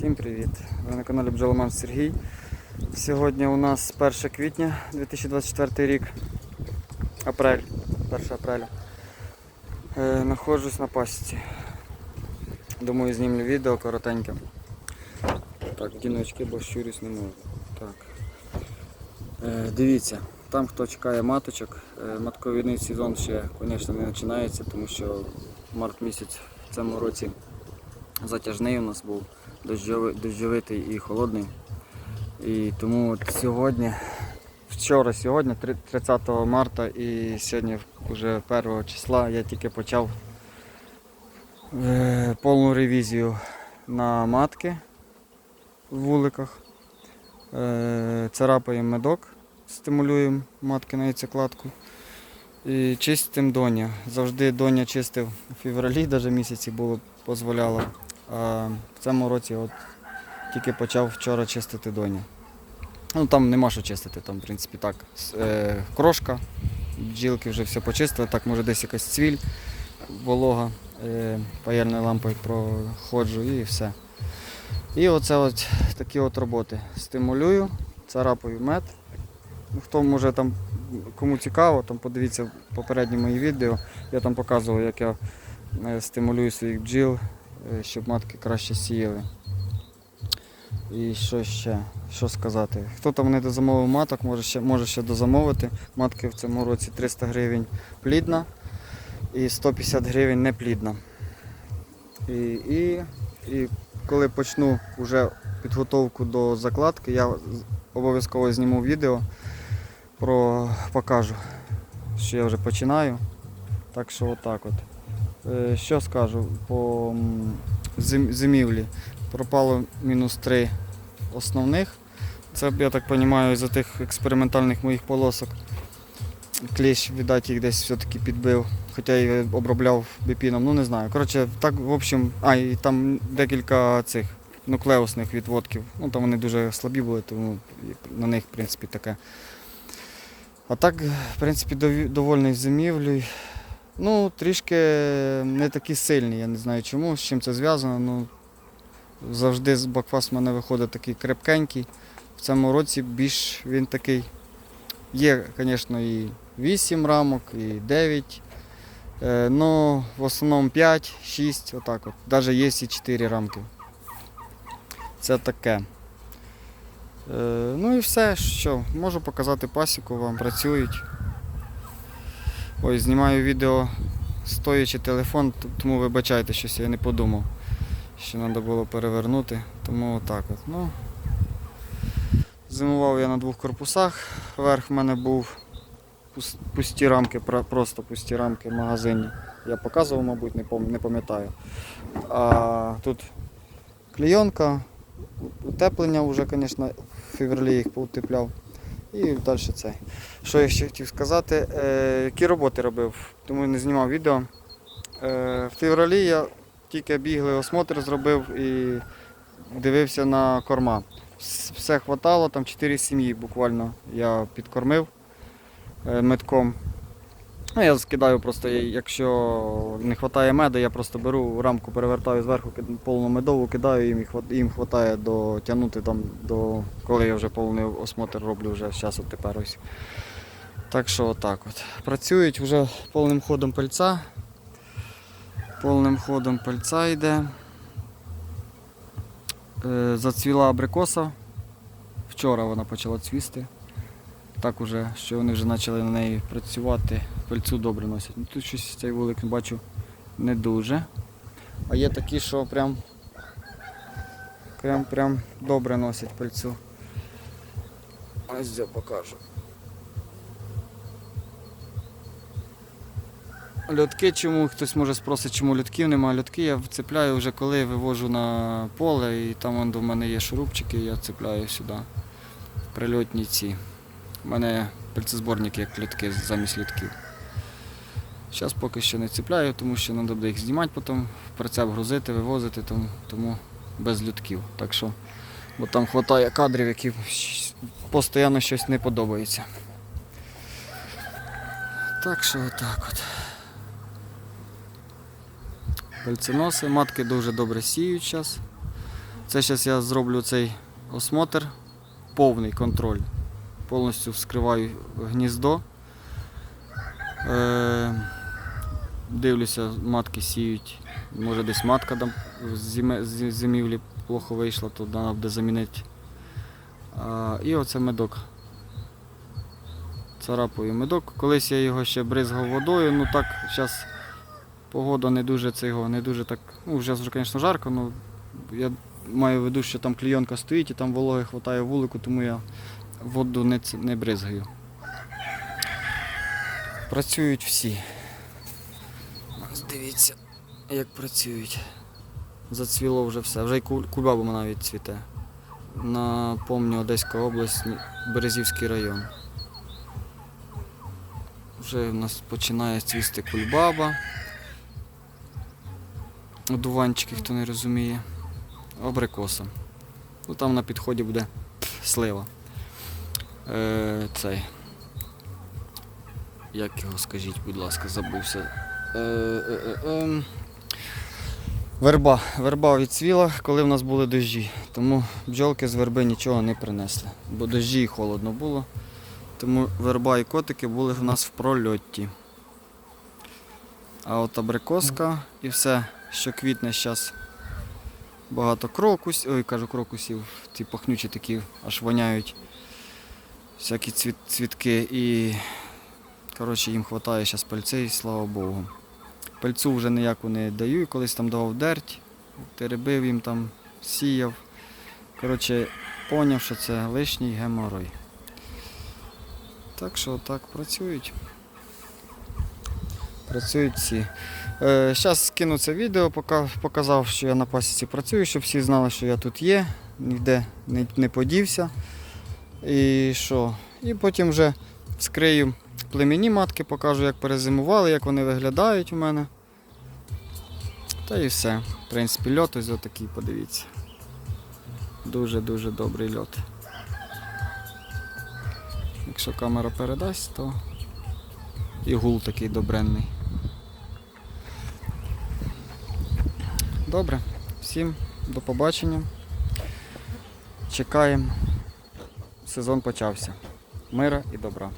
Всім привіт! Ви на каналі Бджоломан Сергій. Сьогодні у нас 1 квітня 2024 рік. Апрель, 1 апреля. Е, Находжусь на пасіці. Думаю, знімлю відео коротеньке. Так, вдіну очки, бо щурюсь не можу. Так. Е, дивіться, там хто чекає маточок, е, матковідний сезон ще, звісно, не починається, тому що март місяць в цьому році затяжний у нас був, дощовитий і холодний. І тому от сьогодні, вчора, сьогодні, 30 марта і сьогодні вже 1 числа я тільки почав е, повну ревізію на матки в вуликах. Е, царапаємо медок, стимулюємо матки на яйцекладку. І чистим доня. Завжди доня чистив у февралі, навіть місяці було дозволяло. В цьому році от тільки почав вчора чистити доня. Ну там нема що чистити, там в принципі так. Е, крошка, бджілки вже все почистили, так може десь якась цвіль, волога, е, паяльною лампою проходжу і все. І оце от такі от роботи. Стимулюю, царапаю мед. Ну, Хто може там, кому цікаво, там подивіться попередні мої відео. Я там показував, як я е, стимулюю своїх бджіл, щоб матки краще сіяли. І що ще? Що сказати? Хто там не дозамовив маток, може ще, може ще дозамовити. Матки в цьому році 300 гривень плідна і 150 гривень неплідна. І, і, і коли почну вже підготовку до закладки, я обов'язково зніму відео про покажу, що я вже починаю. Так що отак от. Е, Що скажу по зимівлі? Пропало мінус 3 основних. Це, я так розумію, за тих експериментальних моїх полосок. Кліщ, віддать, їх десь все-таки підбив. Хоча я обробляв біпіном, ну не знаю. Коротше, так, в общем, а, і там декілька цих нуклеусних відводків. Ну там вони дуже слабі були, тому на них, в принципі, таке. А так, в принципі, довольний зимівлею. Ну, трішки не такі сильні, я не знаю чому, з чим це зв'язано. Ну, завжди з бакфас в мене виходить такий крепкенький. В цьому році більш він такий. Є, звісно, і 8 рамок, і 9. Е, ну, в основному 5, 6, отак от. Навіть є і 4 рамки. Це таке. Е, ну і все, що, можу показати пасіку, вам працюють. Ось, знімаю відео стоячи телефон, тому вибачайте, щось я не подумав, що треба було перевернути. Тому отак от. Ну, зимував я на двох корпусах. Верх в мене був пусті рамки, просто пусті рамки в магазині. Я показував, мабуть, не пам'ятаю. А тут клейонка, утеплення вже, звісно, в февралі їх поутепляв. І далі це. Що я ще хотів сказати, е, які роботи робив, тому не знімав відео. Е, в февралі я тільки біглий осмотр зробив і дивився на корма. Все хватало, там 4 сім'ї буквально я підкормив е, медком. Ну, я скидаю просто, якщо не вистачає меду, я просто беру рамку, перевертаю зверху, повну медову, кидаю, їм, їм вистачає дотягнути там до коли я вже повний осмотр роблю вже зараз от тепер ось. Так що отак от. Працюють вже повним ходом пальця. Повним ходом пальця йде. Е, Зацвіла абрикоса. Вчора вона почала цвісти. Так уже, що вони вже почали на неї працювати, пальцю добре носять. Ну, тут щось цей вулик бачу не дуже. А є такі, що прям, прям, прям добре носять пальцю. Ось я покажу. Льотки чому? Хтось може спросить, чому льотків немає. Льотки я вцепляю вже коли вивожу на поле і там вон, до мене є шурупчики, я цепляю сюди. Прильотні ці. У мене пальцезборники як льотки замість льотків. Зараз поки що не цепляю, тому що треба буде їх знімати потім, в прицеп грузити, вивозити, тому, тому без льотків. Так що, бо там вистачає кадрів, які постійно щось не подобається. Так що отак от. Пальценоси, матки дуже добре сіють зараз. Це зараз я зроблю цей осмотр, повний контроль. Повністю вскриваю гніздо. Е, дивлюся, матки сіють. Може десь матка там з зимівлі плохо вийшла, то треба буде замінити. А, і оце медок. Царапаю медок. Колись я його ще бризгав водою, ну так, зараз погода не дуже цього, не дуже так. Ну, вже, звісно, жарко, але я маю в виду, що там клійонка стоїть і там вологи хватає вулику, тому я воду не, не бризгаю. Працюють всі. Дивіться, як працюють. Зацвіло вже все. Вже й куль- кульбаба навіть цвіте. Напомню, Одеська область, Березівський район. Вже в нас починає цвісти кульбаба. Одуванчики, хто не розуміє. Абрикоса. Ну там на підході буде слива. Е, цей. Як його скажіть, будь ласка, забувся. Е, е, е, ем. Верба. Верба відцвіла, коли в нас були дощі. Тому бджолки з верби нічого не принесли. Бо дощі і холодно було. Тому верба і котики були в нас в прольоті. А от абрикоска і все, що квітне зараз. Багато крокусів, ой, кажу крокусів, ті пахнючі такі аж воняють. Всякі цвіт, цвітки і коротше, їм вистачає зараз пальцей, слава Богу. Пальцю вже ніяку не даю, колись там давав дерть, теребив їм там, сіяв. Коротше, поняв, що це лишній геморой. Так що так працюють. Працюють всі. Зараз скину це відео, показав, що я на пасіці працюю, щоб всі знали, що я тут є, ніде не, не подівся. І що? І потім вже вскрию племінні матки, покажу, як перезимували, як вони виглядають у мене. Та і все. В принципі, льот ось отакий, подивіться. Дуже-дуже добрий льот. Якщо камера передасть, то і гул такий добренний. Добре, всім до побачення. Чекаємо. Сезон почався. Мира і добра.